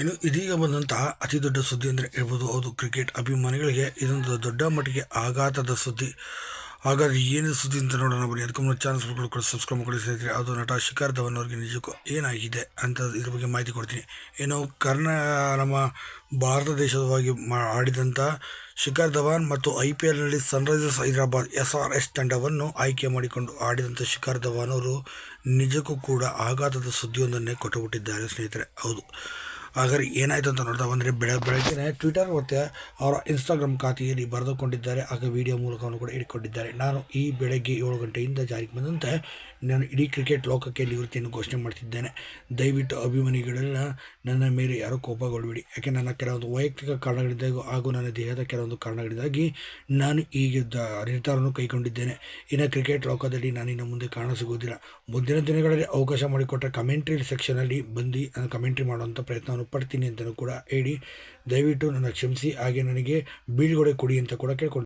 ಇನ್ನು ಇದೀಗ ಬಂದಂತಹ ಅತಿ ದೊಡ್ಡ ಸುದ್ದಿ ಅಂದರೆ ಹೇಳ್ಬೋದು, ಹೌದು, ಕ್ರಿಕೆಟ್ ಅಭಿಮಾನಿಗಳಿಗೆ ಇದೊಂದು ದೊಡ್ಡ ಮಟ್ಟಿಗೆ ಆಘಾತದ ಸುದ್ದಿ. ಹಾಗಾದರೆ ಏನು ಸುದ್ದಿ ಅಂತ ನೋಡೋಣ ಬನ್ನಿ. ಅದಕ್ಕೂ ಮುನ್ನ ಚಾನಲ್ಸ್ಗಳು ಕೂಡ ಸಬ್ಸ್ಕ್ರೈಬ್ ಮಾಡಿ ಸ್ನೇಹಿತರೆ, ಅದು ನಟ ಶಿಖರ್ ಧವನ್ ಅವ್ರಿಗೆ ನಿಜಕ್ಕೂ ಏನಾಗಿದೆ ಅಂತ ಇದ್ರ ಬಗ್ಗೆ ಮಾಹಿತಿ ಕೊಡ್ತೀನಿ. ಏನು ಕರ್ನ, ನಮ್ಮ ಭಾರತ ದೇಶದವಾಗಿ ಮಾ ಆಡಿದಂಥ ಶಿಖರ್ ಧವನ್ ಮತ್ತು I P ಎಲ್ನಲ್ಲಿ Sunrisers Hyderabad S R S ತಂಡವನ್ನು ಆಯ್ಕೆ ಮಾಡಿಕೊಂಡು ಆಡಿದಂಥ ಶಿಖರ್ ಧವನ್ ಅವರು ನಿಜಕ್ಕೂ ಕೂಡ ಆಘಾತದ ಸುದ್ದಿಯೊಂದನ್ನೇ ಕೊಟ್ಟುಬಿಟ್ಟಿದ್ದಾರೆ ಸ್ನೇಹಿತರೆ. ಹೌದು. ಹಾಗಾದ್ರೆ ಏನಾಯಿತು ಅಂತ ನೋಡ್ತಾ ಬಂದರೆ ಬೆಳ ಬೆಳಗ್ಗೆ ಟ್ವಿಟರ್ ಮತ್ತು ಅವರ ಇನ್ಸ್ಟಾಗ್ರಾಮ್ ಖಾತೆಯಲ್ಲಿ ಬರೆದುಕೊಂಡಿದ್ದಾರೆ. ಆಗ ವಿಡಿಯೋ ಮೂಲಕವನ್ನು ಕೂಡ ಇಟ್ಕೊಂಡಿದ್ದಾರೆ ನಾನು ಈ ಬೆಳಗ್ಗೆ ಏಳು ಗಂಟೆಯಿಂದ ಜಾರಿಗೆ ಬಂದಂತೆ ನಾನು ಇಡೀ ಕ್ರಿಕೆಟ್ ಲೋಕಕ್ಕೆ ನಿವೃತ್ತಿಯನ್ನು ಘೋಷಣೆ ಮಾಡ್ತಿದ್ದೇನೆ. ದಯವಿಟ್ಟು ಅಭಿಮಾನಿಗಳೆಲ್ಲ ನನ್ನ ಮೇಲೆ ಯಾರೂ ಕೋಪಗೊಳ್ಬೇಡಿ ಯಾಕೆ ನನ್ನ ಕೆಲವೊಂದು ವೈಯಕ್ತಿಕ ಕಾರಣಗಳಿಂದಾಗಿ ಹಾಗೂ ನನ್ನ ದೇಹದ ಕೆಲವೊಂದು ಕಾರಣಗಳಿಂದಾಗಿ ನಾನು ಈಗ ನಿರ್ಧಾರವನ್ನು ಕೈಗೊಂಡಿದ್ದೇನೆ. ಇನ್ನು ಕ್ರಿಕೆಟ್ ಲೋಕದಲ್ಲಿ ನಾನು ಇನ್ನು ಮುಂದೆ ಕಾಣಸಿಗುವುದಿಲ್ಲ. ಮುಂದಿನ ದಿನಗಳಲ್ಲಿ ಅವಕಾಶ ಮಾಡಿಕೊಟ್ಟ ಕಮೆಂಟ್ರಿ ಸೆಕ್ಷನಲ್ಲಿ ಬಂದು ನಾನು ಕಮೆಂಟ್ರಿ ಮಾಡುವಂಥ ಪ್ರಯತ್ನವನ್ನು ಪಡ್ತೀನಿ ಅಂತಲೂ ಕೂಡ ಹೇಳಿ ದಯವಿಟ್ಟು ನನ್ನ ಕ್ಷಮಿಸಿ ಹಾಗೆ ನನಗೆ ಬೀಳ್ಗೊಡೆ ಕೊಡಿ ಅಂತ ಕೂಡ ಕೇಳ್ಕೊಂಡು